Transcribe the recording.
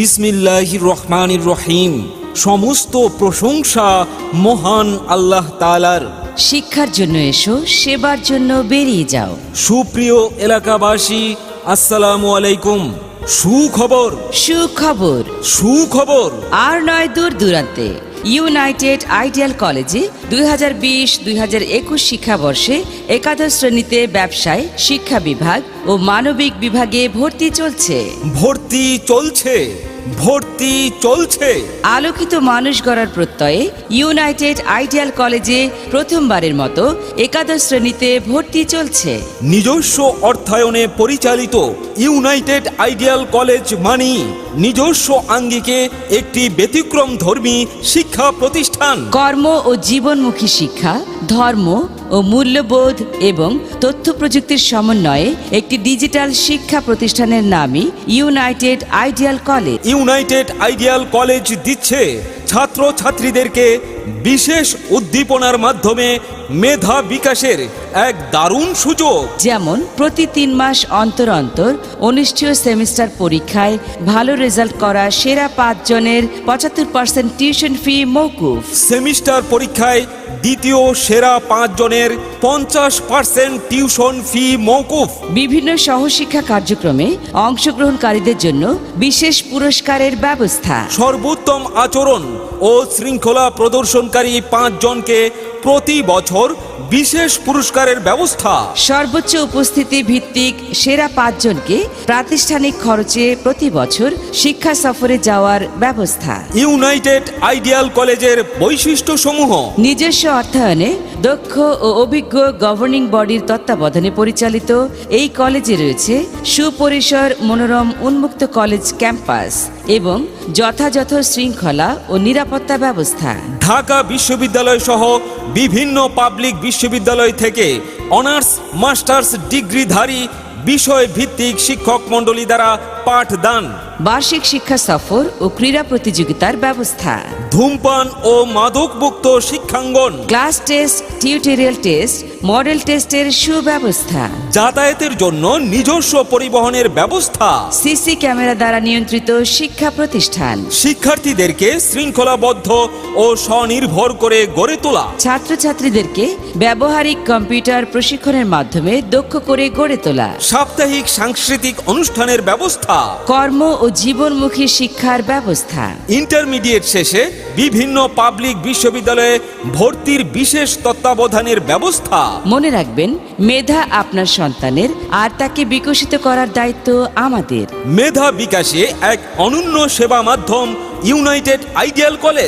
বিসমিল্লাহ রহমানির রহিম। সমস্ত প্রশংসা মহান আল্লাহ তালার শিক্ষার জন্য এসো সেবার জন্য বেরিয়ে যাও। সুপ্রিয় এলাকাবাসী আসসালামু আলাইকুম। সুখবর। সুখবর। সুখবর। আর নয় দূর দূরান্তে। ইউনাইটেড আইডিয়াল কলেজে দুই হাজার বিশ দুই হাজার একুশ শিক্ষাবর্ষে একাদশ শ্রেণীতে ব্যবসায় শিক্ষা বিভাগ ও মানবিক বিভাগে ভর্তি চলছে। ভর্তি চলছে। ভর্তি চলছে। আলোকিত মানুষ গড়ার প্রত্যয়ে ইউনাইটেড আইডিয়াল কলেজে প্রথমবারের মতো একাদশ শ্রেণীতে ভর্তি চলছে। নিজস্ব অর্থায়নে পরিচালিত ইউনাইটেড আইডিয়াল কলেজ মানি নিজস্ব আঙ্গিকে একটি ব্যতিক্রম ধর্মী শিক্ষা প্রতিষ্ঠান। কর্ম ও জীবনমুখী শিক্ষা ধর্ম ও মূল্যবোধ এবং তথ্য প্রযুক্তির সমন্বয়ে একটি ডিজিটাল শিক্ষা প্রতিষ্ঠানের নামই United Ideal College. United Ideal College দিচ্ছে ছাত্র ছাত্রীদেরকে বিশেষ উদ্দীপনার মাধ্যমে মেধা বিকাশের এক দারুণ সুযোগ। যেমন প্রতি তিন মাস অন্তর অন্তর অনুষ্ঠেয় সেমিস্টার পরীক্ষায় ভালো রেজাল্ট করা সেরা পাঁচজনের পঁচাত্তর পার্সেন্ট টিউশন ফি মৌকুফ সেমিস্টার পরীক্ষায় দ্বিতীয় সেরা পাঁচজনের পঞ্চাশ পার্সেন্ট টিউশন ফি মৌকুফ বিভিন্ন সহশিক্ষা কার্যক্রমে অংশগ্রহণকারীদের জন্য বিশেষ পুরস্কারের ব্যবস্থা। সর্বোত্তম আচরণ ও শৃঙ্খলা প্রদর্শনকারী পাঁচজনকে প্রতি বছর বিশেষ পুরস্কারের ব্যবস্থা। সর্বোচ্চ উপস্থিতি ভিত্তিক সেরা পাঁচজনকে প্রাতিষ্ঠানিক খরচে প্রতি বছর শিক্ষা সফরে যাওয়ার ব্যবস্থা। ইউনাইটেড আইডিয়াল কলেজের বৈশিষ্ট্য সমূহ নিজস্ব অর্থায়নে দক্ষ ও অভিজ্ঞ গভর্নিং বডির তত্ত্বাবধানে পরিচালিত এই কলেজে রয়েছে সুপরিসর মনোরম উন্মুক্ত কলেজ ক্যাম্পাস। এবং যথাযথ শৃঙ্খলা ও নিরাপত্তা ব্যবস্থা। ঢাকা বিশ্ববিদ্যালয় সহ বিভিন্ন পাবলিক বিশ্ববিদ্যালয় থেকে অনার্স, মাস্টার্স ডিগ্রিধারী বিষয় ভিত্তিক শিক্ষক মণ্ডলী দ্বারা পাঠদান। বার্ষিক শিক্ষা সফর ও ক্রীড়া প্রতিযোগিতার ব্যবস্থা। ধূমপান ও মাদকমুক্ত শিক্ষাঙ্গন। Class test tutorial test model টেস্টের সুব্যবস্থা। যাতায়াতের জন্য নিজস্ব পরিবহনের ব্যবস্থা। সিসি ক্যামেরা দ্বারা নিয়ন্ত্রিত শিক্ষা প্রতিষ্ঠান। শিক্ষার্থীদেরকে শৃঙ্খলাবদ্ধ ও স্বনির্ভর করে গড়ে তোলা। ছাত্রছাত্রীদেরকে ব্যবহারিক কম্পিউটার প্রশিক্ষণের মাধ্যমে দক্ষ করে গড়ে তোলা। সাপ্তাহিক সাংস্কৃতিক অনুষ্ঠানের ব্যবস্থা। কর্ম ও জীবনমুখী শিক্ষার ব্যবস্থা। ইন্টারমিডিয়েট শেষে বিভিন্ন পাবলিক বিশ্ববিদ্যালয়ে ভর্তির বিশেষ তত্ত্বাবধানের ব্যবস্থা। মনে রাখবেন মেধা আপনার সন্তানের আর তাকে বিকশিত করার দায়িত্ব আমাদের। মেধা বিকাশে এক অনন্য সেবা মাধ্যম ইউনাইটেড আইডিয়াল কলেজ।